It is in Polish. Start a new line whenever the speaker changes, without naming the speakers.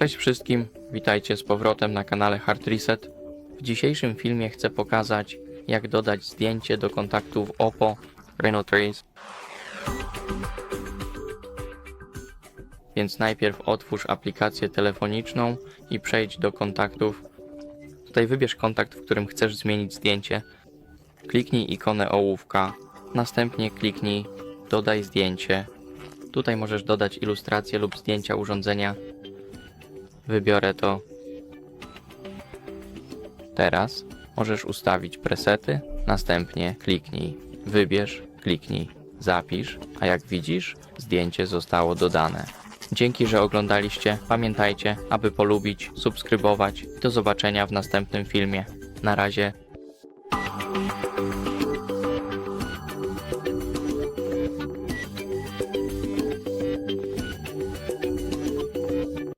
Cześć wszystkim, witajcie z powrotem na kanale Hard Reset. W dzisiejszym filmie chcę pokazać, jak dodać zdjęcie do kontaktów Oppo Reno Trace. Więc najpierw otwórz aplikację telefoniczną i przejdź do kontaktów. Tutaj wybierz kontakt, w którym chcesz zmienić zdjęcie. Kliknij ikonę ołówka, następnie kliknij dodaj zdjęcie. Tutaj możesz dodać ilustrację lub zdjęcia urządzenia. Wybiorę to. Teraz możesz ustawić presety, następnie kliknij wybierz, kliknij zapisz, a jak widzisz, zdjęcie zostało dodane. Dzięki, że oglądaliście. Pamiętajcie, aby polubić, subskrybować. Do zobaczenia w następnym filmie. Na razie,